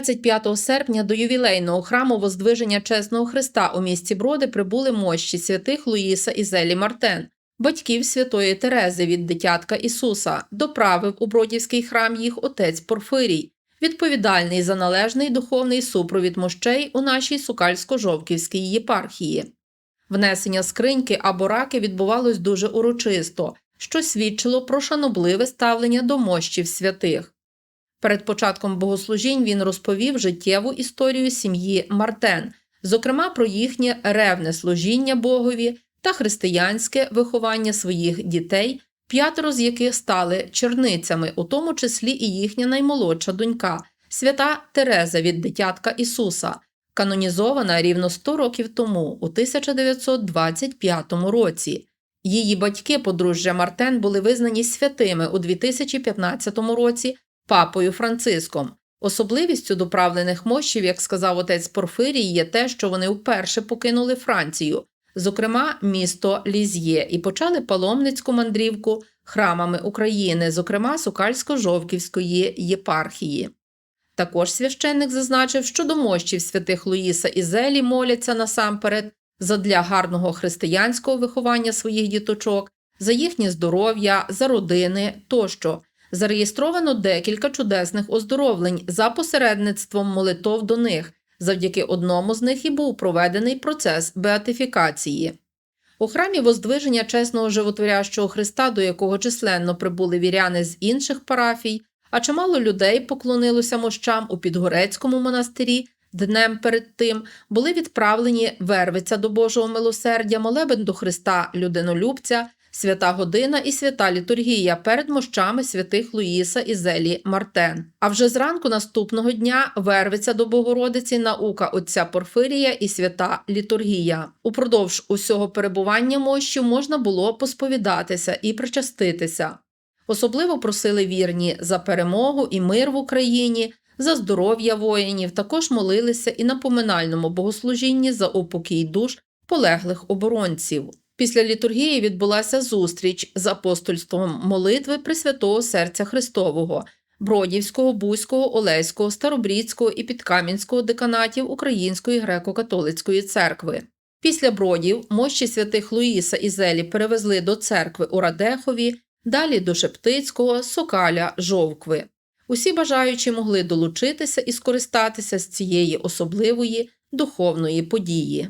25 серпня до ювілейного храму Воздвиження Чесного Христа у місті Броди прибули мощі святих Луїса і Зелі Мартен, батьків святої Терези від дитятка Ісуса, доправив у Бродівський храм їх отець Порфирій, відповідальний за належний духовний супровід мощей у нашій Сукальсько-Жовківській єпархії. Внесення скриньки або раки відбувалось дуже урочисто, що свідчило про шанобливе ставлення до мощів святих. Перед початком богослужінь він розповів життєву історію сім'ї Мартен, зокрема про їхнє ревне служіння Богові та християнське виховання своїх дітей, п'ятеро з яких стали черницями, у тому числі і їхня наймолодша донька, свята Тереза від дитятка Ісуса, канонізована рівно 100 років тому, у 1925 році. Її батьки, подружжя Мартен, були визнані святими у 2015 році папою Франциском. Особливістю доправлених мощів, як сказав отець Порфирій, є те, що вони вперше покинули Францію, зокрема місто Ліз'є, і почали паломницьку мандрівку храмами України, зокрема Сукальсько-Жовківської єпархії. Також священник зазначив, що до мощів святих Луїса і Зелі моляться насамперед задля гарного християнського виховання своїх діточок, за їхнє здоров'я, за родини тощо. Зареєстровано декілька чудесних оздоровлень за посередництвом молитов до них. Завдяки одному з них і був проведений процес беатифікації. У храмі Воздвиження чесного животворящого Христа, до якого численно прибули віряни з інших парафій, а чимало людей поклонилося мощам у Підгорецькому монастирі. Днем перед тим були відправлені Вервиця до Божого милосердя, молебен до Христа людинолюбця, свята година і свята літургія перед мощами святих Луїса і Зелі Мартен. А вже зранку наступного дня вервиться до Богородиці наука отця Порфирія і свята літургія. Упродовж усього перебування мощів можна було посповідатися і причаститися. Особливо просили вірні за перемогу і мир в Україні, за здоров'я воїнів, також молилися і на поминальному богослужінні за упокій душ полеглих оборонців. Після літургії відбулася зустріч з апостольством молитви Пресвятого Серця Христового, Бродівського, Бузького, Олеського, Старобрідського і Підкам'янського деканатів Української греко-католицької церкви. Після бродів мощі святих Луїса і Зелі перевезли до церкви у Радехові, далі до Шептицького, Сокаля, Жовкви. Усі бажаючі могли долучитися і скористатися з цієї особливої духовної події.